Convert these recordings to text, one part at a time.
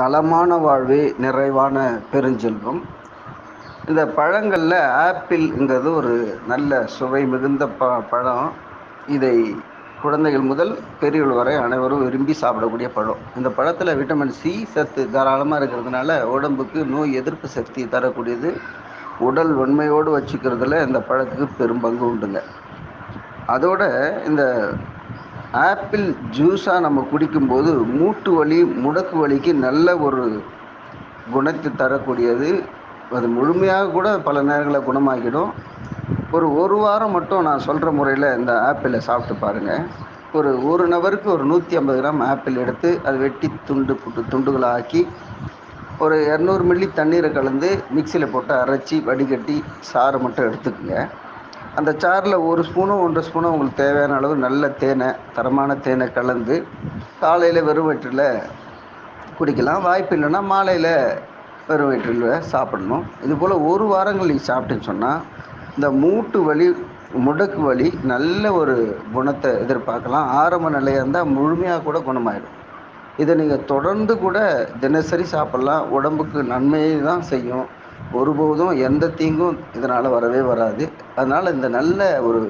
நலமான வாழ்வே நிறைவான பெருஞ்செல்வம். இந்த பழங்களில் ஆப்பிள்ங்கிறது ஒரு நல்ல சுவை மிகுந்த ப பழம். இதை குழந்தைகள் முதல் பெரியவர்கள் வரை அனைவரும் விரும்பி சாப்பிடக்கூடிய பழம். இந்த பழத்தில் விட்டமின் சி சத்து தாராளமாக இருக்கிறதுனால உடம்புக்கு நோய் எதிர்ப்பு சக்தி தரக்கூடியது. உடல் வன்மையோடு வச்சுக்கிறதுல இந்த பழத்துக்கு பெரும் பங்கு உண்டுங்க. அதோட இந்த ஆப்பிள் ஜூஸாக நம்ம குடிக்கும்போது மூட்டு வலி முடக்கு வலிக்கு நல்ல ஒரு குணத்தை தரக்கூடியது. அது முழுமையாக கூட பல நேரங்களில் குணமாக்கிடும். ஒரு ஒரு வாரம் மட்டும் நான் சொல்கிற முறையில் இந்த ஆப்பிளை சாப்பிட்டு பாருங்கள் ஒரு ஒரு நபருக்கு ஒரு நூற்றி ஐம்பது கிராம் ஆப்பிள் எடுத்து அதை வெட்டி துண்டு புட்டு துண்டுகளாக ஆக்கி ஒரு இரநூறு மில்லி தண்ணீரை கலந்து மிக்சியில் போட்டு அரைச்சி வடிகட்டி சாறு மட்டும் எடுத்துக்கோங்க. அந்த சாரில் ஒரு ஸ்பூனும் ஒன்றரை ஸ்பூனும் உங்களுக்கு தேவையான அளவு நல்ல தேனை தரமான தேனை கலந்து காலையில் வெறும் வயிற்றில் குடிக்கலாம். வாய்ப்பு இல்லைன்னா மாலையில் வெறும் வயிற்றில் சாப்பிடணும். இது போல் ஒரு வாரங்கள் நீ சாப்பிட்டேன்னு சொன்னால் இந்த மூட்டு வலி முடக்கு வலி நல்ல ஒரு குணத்தை எதிர்பார்க்கலாம். ஆரம்ப நிலையாக இருந்தால் முழுமையாக கூட குணமாயிடும். இதை நீங்கள் தொடர்ந்து கூட தினசரி சாப்பிட்லாம். உடம்புக்கு நன்மையை தான் செய்யும். ஒருபோதும் எந்த தீங்கும் இதனால் வரவே வராது. அதனால் இந்த நல்ல ஒரு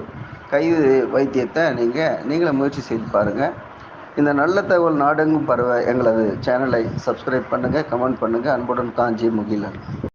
கை வைத்தியத்தை நீங்கள் நீங்களே முயற்சி செய்து பாருங்கள் இந்த நல்ல தகவல் நாடெங்கும் பரவ எங்களது சேனலை சப்ஸ்கிரைப் பண்ணுங்கள் கமெண்ட் பண்ணுங்கள் அன்புடன் காஞ்சி முகிலன்.